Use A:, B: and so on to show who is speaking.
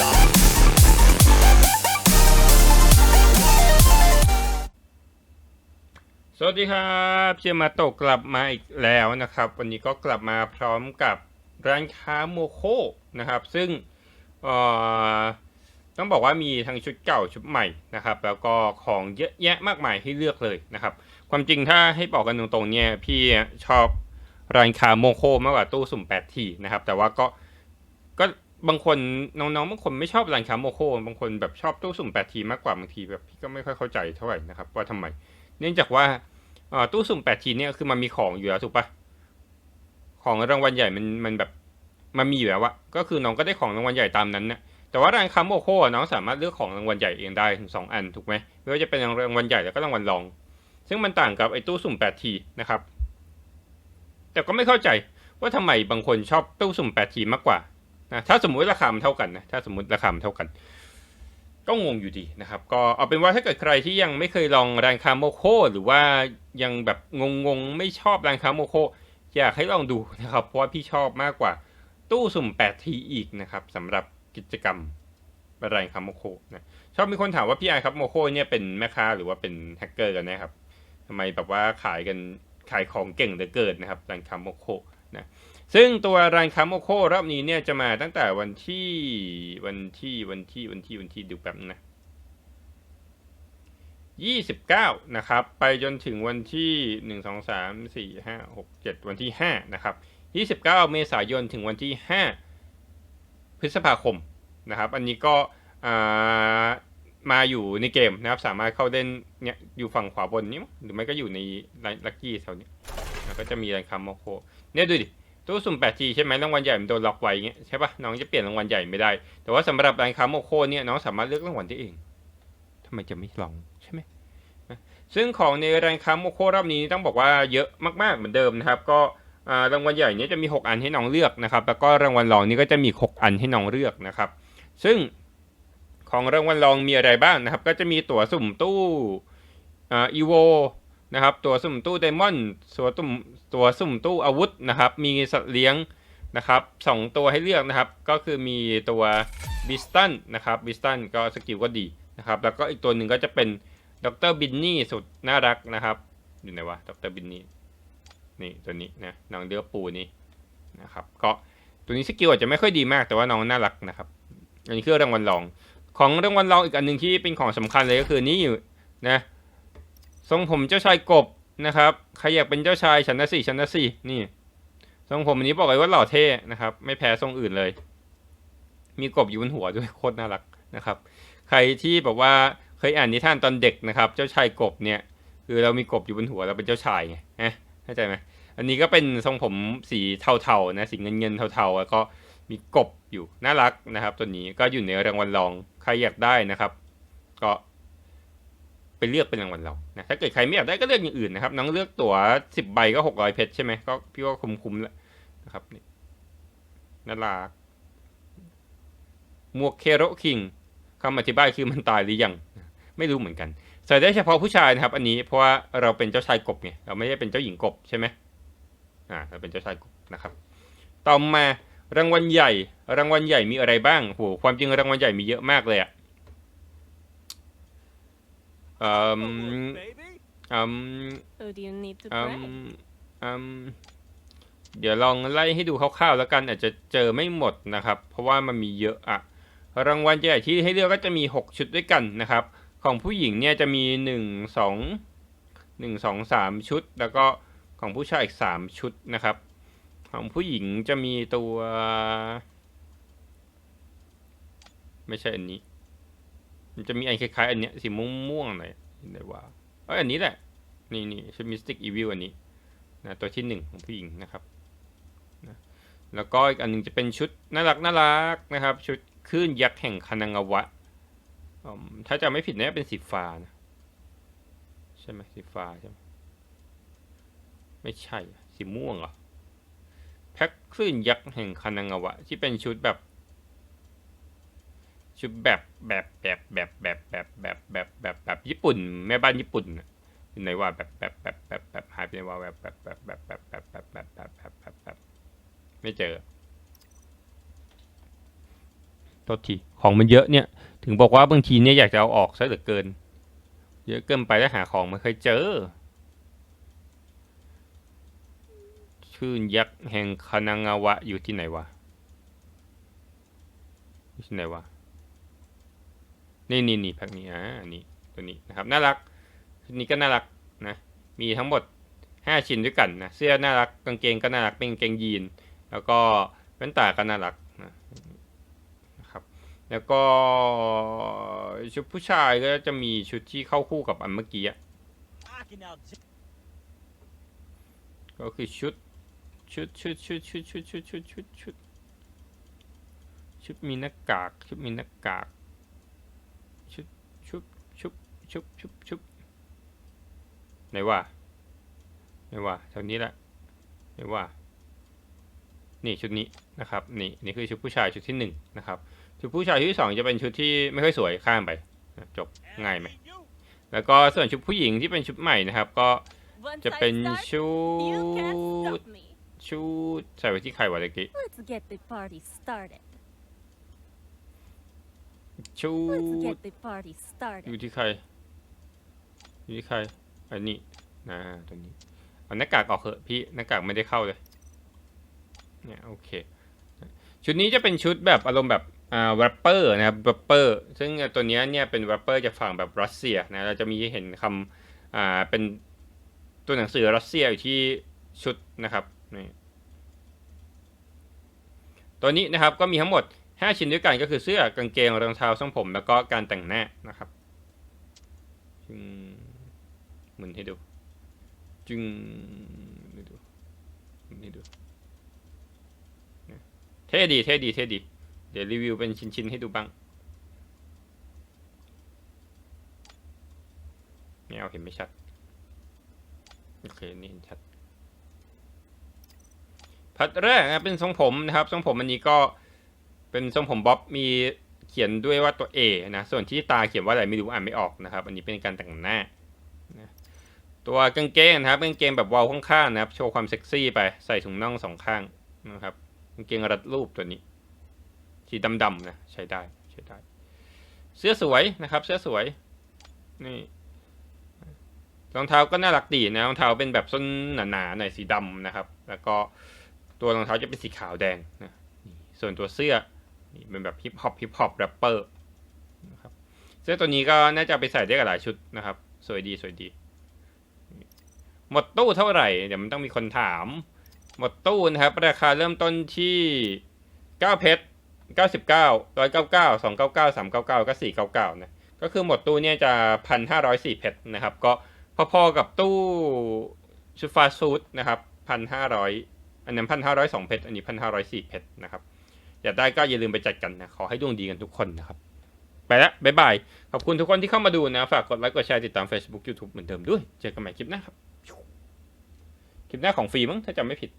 A: สวัสดีครับเชียมาโตกลับมาอีกแล้วนะครับ วันนี้ก็กลับมาพร้อมกับร้านค้าโมโคนะครับ ซึ่งต้องบอกว่ามีทั้งชุดเก่าชุดใหม่นะครับ แล้วก็ของเยอะแยะมากมายให้เลือกเลยนะครับ ความจริงถ้าให้บอกกันตรงๆเนี่ยพี่ชอบร้านค้าโมโคมากกว่าตู้สุ่มแปดทีนะครับ แต่ว่าก็ก็ บางคนน้องๆบางคนไม่ชอบร้านค้าโมโคบางคนแบบชอบตู้สุ่มแปดทีมากกว่าบางทีแบบพี่ก็ไม่ค่อยเข้าใจเท่าไหร่นะครับว่าทำไม เนื่องจากว่าตู้สุ่มแปดทีเนี่ยคือมันมีของอยู่แล้วถูกปะของรางวัลใหญ่มันมันแบบมันมีอยู่แล้วอะก็คือน้องก็ได้ของรางวัลใหญ่ตามนั้นนะแต่ว่าร้านคัมโมโคน้องสามารถเลือกของรางวัลใหญ่เองได้ถึงสองอันถูกไหมไม่ว่าจะเป็นรางวัลใหญ่แล้วก็รางวัลรอง ซึ่งมันต่างกับไอ้ตู้สุ่มแปดทีนะครับ แต่ก็ไม่เข้าใจว่าทำไมบางคนชอบตู้สุ่มแปดทีมากกว่า นะถ้าสมมุติราคามันเท่ากันนะถ้าสมมติราคามันเท่ากัน ก็งงอยู่ดีนะครับ ก็เอาเป็นว่าถ้าเกิดใครที่ยังไม่เคยลองร้านคาโมโคหรือว่ายังแบบงงๆไม่ชอบร้านคาโมโคอยากให้ลองดูนะครับ เพราะว่าพี่ชอบมากกว่าตู้สุ่ม 8 ทีอีกนะครับสำหรับกิจกรรมร้านคาโมโคนะชอบมีคนถามว่าพี่ไอครับโมโคเนี่ยเป็นแม่ค้าหรือว่าเป็นแฮกเกอร์กันนะครับทำไมแบบว่าขายกันขายของเก่งเหลือเกินนะครับร้านคาโมโค ซึ่งตัวร้านคาโมโครอบนี้เนี่ยจะมาตั้งแต่วันที่วันที่วันที่วันที่วันที่ดูแป๊บนึงนะ29นะครับ ไปจนถึงวันที่1 2 3 4 5 6 7วันที่5นะครับ29เมษายนถึงวันที่5พฤษภาคมนะครับ อันนี้ก็มาอยู่ในเกมนะครับ สามารถเข้าเล่นเนี่ยอยู่ฝั่งขวาบนนี้หรือไม่ก็อยู่ในลักกี้แถวนี้แล้วก็จะมีรางคำโมโคเนี่ยดูดิ ตู้สุ่ม 8G ใช่ไหมรางวัลใหญ่มันโดนล็อกไว้เงี้ยใช่ปะน้องจะเปลี่ยนรางวัลใหญ่ไม่ได้ แต่ว่าสำหรับรางคำโมโคเนี่ยน้องสามารถเลือกรางวัลได้เองทำไมจะไม่ลองใช่ไหมซึ่งของในรายค้าโมโครอบนี้ต้องบอกว่าเยอะมากๆเหมือนเดิมนะครับ ก็รางวัลใหญ่เนี้จะมี 6 อันให้น้องเลือกนะครับ แล้วก็รางวัลรองนี้ก็จะมี 6 อันให้น้องเลือกนะครับ ซึ่งของรางวัลรองมีอะไรบ้างนะครับ ก็จะมีตั๋วสุ่มตู้อ่าอีโว นะครับ ตัวสุ่มตู้ไดมอนด์ตัวสุ่มตัวสุ่มตู้อาวุธนะครับ มีสัตว์เลี้ยงนะครับสองตัวให้เลือกนะครับ ก็คือมีตัวบิสตันนะครับบิสตันก็สกิลก็ดีนะครับ แล้วก็อีกตัวหนึ่งก็จะเป็นดรบินนี่สุดน่ารักนะครับ อยู่ไหนวะดรบินนี่นี่ตัวนี้นะน้องเดือปูนี่นะครับ ก็ตัวนี้สกิลอาจจะไม่ค่อยดีมากแต่ว่าน้องน่ารักนะครับ อันนี้คือรางวัลรอง ของรางวัลรองอีกอันหนึ่งที่เป็นของสำคัญเลยก็คือนี่อยู่นะ ทรงผมเจ้าชายกบนะครับ ใครอยากเป็นเจ้าชายชั้นะสี่ชั้นะสี่นี่ ทรงผมอันนี้บอกเลยว่าหล่อเท่นะครับ ไม่แพ้ทรงอื่นเลย มีกบอยู่บนหัวด้วยโคตรน่ารักนะครับ ใครที่แบบว่าเคยอ่านนิทานตอนเด็กนะครับ เจ้าชายกบเนี่ย คือเรามีกบอยู่บนหัวเราเป็นเจ้าชายไงนะเข้าใจไหมอันนี้ก็เป็นทรงผมสีเทาๆนะสีเงินเงินๆเทาๆแล้วก็มีกบอยู่น่ารักนะครับ ตัวนี้ก็อยู่ในรางวัลรองใครอยากได้นะครับ ก็ ไปเลือกเป็นรางวัลเรองนะถ้าเกิดใครไม่อยากได้ก็เลือกอย่างอื่นนะครับ น้องเลือกตั๋วสิบใบก็หกร้อยเพชรใช่ไหมก็พี่ว่าคุ้มๆแล้วนะครับนี่น่ารักหมวกเคโรคิงคำอธิบายคือมันตายหรือยัง ไม่รู้เหมือนกันใส่ได้เฉพาะผู้ชายนะครับ อันนี้เพราะว่าเราเป็นเจ้าชายกบไงเราไม่ได้เป็นเจ้าหญิงกบใช่ไหมอ่าเราเป็นเจ้าชายกบนะครับ ต่อมารางวัลใหญ่ รางวัลใหญ่มีอะไรบ้างโหความจริงรางวัลใหญ่มีเยอะมากเลยอะ อืม
B: baby.
A: อืม
C: Oh, do you need to
A: อื
C: brag?
A: มอืมเดี๋ยวลองไล่ให้ดูคร่าวๆแล้วกันอาจจะเจอไม่หมดนะครับ เพราะว่ามันมีเยอะอะรางวัลใหญ่ที่ให้เลือกก็จะมี 6 ชุดด้วยกันนะครับ ของผู้หญิงเนี่ยจะมี 1 2 1 2 3 ชุด แล้วก็ของผู้ชายอีก 3 ชุดนะครับ ของผู้หญิงจะมีตัว ไม่ใช่อันนี้ มันจะมีอันคล้ายๆอันเนี้ยสีม่วงๆหน่อยไหนว่าเอ้ยอันนี้แหละ นี่นี่ชมิสติกอีวิลอันนี้นะตัวที่หนึ่งของผู้หญิงนะครับนะแล้วก็อีกอันหนึ่งจะเป็นชุดน่ารักน่ารักนะครับ ชุดคลื่นยักษ์แห่งคานังอวะ ถ้าจะไม่ผิดเนี่ยเป็นสีฟ้านะใช่ไหมสีฟ้าใช่ไหมไม่ใช่สีม่วงเหรอแพ็คคลื่นยักษ์แห่งคานังอวะ ที่เป็นชุดแบบ ชุดแบบแบบแบบแบบแบบแบบแบบแบบแบบแบบญี่ปุ่น แม่บ้านญี่ปุ่นน่ะอยู่ไหนว่าแบบแบบแบบแบบแบบหายไปไหนว่าแบบแบบแบบแบบแบบแบบแบบแบบแบบแบบแบบแบบไม่เจอโทษทีของมันเยอะเนี่ย ถึงบอกว่าบางทีเนี่ยอยากจะเอาออกซะเหลือเกิน เยอะเกินไปแล้วหาของไม่เคยเจอชื่นยักษ์แห่งคานางาวะอยู่ที่ไหนวะอยู่ที่ไหนวะ นี่นี่นี่แพ็กนี้อ่านี่ตัวนี้นะครับน่ารักชุดนี้ก็น่ารักนะมีทั้งหมดห้าชิ้นด้วยกันนะเสื้อน่ารักกางเกงก็น่ารักเป็นกางเกงยีน แล้วก็แว่นตาก็น่ารักนะนะครับแล้วก็ชุดผู้ชายก็จะมีชุดที่เข้าคู่กับอันเมื่อกี้ก็คือชุดชุดชุดชุดชุดชุดชุดชุดชุดชุดชุดมีหน้ากากชุดมีหน้ากาก ชุดชุบชุบชุบชุบชุบไหนว่าไหนว่าแถวนี้แหละไหนว่านี่ชุดนี้นะครับนี่นี่คือชุดผู้ชายชุดที่หนึ่งนะครับชุดผู้ชายชุดที่สองจะเป็นชุดที่ไม่ค่อยสวยข้ามไปนะจบง่ายไหม
B: you.
A: แล้วก็ส่วนชุดผู้หญิงที่เป็นชุดใหม่นะครับ ก็
C: Once
A: จะเป็น
C: I start,
A: ชุ
C: you can't
A: ด
C: stop me.
A: ชุดใส่ไว้ที่ใครวะตะกี้
C: Let's get the party started.
A: ชุด
C: get the party
A: อ
C: started.
A: ยู่ที่ใคร อยู่ที่ใครอันนี้นะตัวนี้ เอาหน้ากากออกเถอะพี่หน้ากากไม่ได้เข้าเลย เนี่ยโอเค ชุดนี้จะเป็นชุดแบบอารมณ์แบบอ่าแรปเปอร์นะครับแรปเปอร์ซึ่งตัวเนี้ยเนี่ยเป็นแรปเปอร์จากฝั่งแบบรัสเซียนะเราจะมีเห็นคำอ่าเป็นตัวหนังสือรัสเซียอยู่ที่ชุดนะครับนี่ตัวนี้นะครับก็มีทั้งหมด 5 ชิ้นด้วยกันก็คือเสื้อกางเกงรองเท้าทรงผม แล้วก็การแต่งหน้านะครับจึงหมุนให้ดูจึงให้ดูหมุนให้ดูนะเท่ดีเท่ดีเท่ดีเดี๋ยวรีวิวเป็นชิ้นๆให้ดูบ้างไม่เอาเห็นไม่ชัดโอเคนี่เห็นชัดพัดแรกนะเป็นทรงผมนะครับทรงผมอันนี้ก็ เป็นทรงผมบ๊อบมีเขียนด้วยว่าตัว A นะ ส่วนที่ตาเขียนว่าอะไรไม่รู้อ่านไม่ออกนะครับ อันนี้เป็นการแต่งหน้านะตัวกางเกงนะครับกางเกงแบบเวาข้างๆนะครับ โชว์ความเซ็กซี่ไป ใส่ถุงน่องสองข้างนะครับกางเกงรัดรูปตัวนี้ สีดำๆนะใช้ได้ใช้ได้ เสื้อสวยนะครับ เสื้อสวย นี่รองเท้าก็น่ารักดีนะรองเท้าเป็นแบบส้นหนาๆหน่อยสีดำนะครับ แล้วก็ตัวรองเท้าจะเป็นสีขาวแดงนะส่วนตัวเสื้อ นี่เป็นแบบฮิปฮอปฮิปฮอปแรปเปอร์นะครับเสื้อตัวนี้ก็น่าจะไปใส่ได้กับหลายชุดนะครับ สวยดีสวยดี หมดตู้เท่าไหร่ เดี๋ยวมันต้องมีคนถาม หมดตู้นะครับ ราคาเริ่มต้นที่ 9 เพชร 99 199 299 399ก็499นะก็คือหมดตู้เนี่ยจะ 1,504 เพชรนะครับ ก็พอๆกับตู้ชุดฟาสต์ฟู้ดนะครับ 1,500 อันนั้นพันห้าร้อยสองเพชร อันนี้พันห้าร้อยสี่เพชรนะครับ อยากได้ก็อย่าลืมไปจัดกันนะ ขอให้ดวงดีกันทุกคนนะครับ ไปแล้วบ๊ายบาย ขอบคุณทุกคนที่เข้ามาดูนะ ฝากกดไลค์ กดแชร์ ติดตาม Facebook YouTube เหมือนเดิมด้วย เจอกันใหม่คลิปหน้าครับ คลิปหน้าของฟรีมั้งถ้าจำไม่ผิด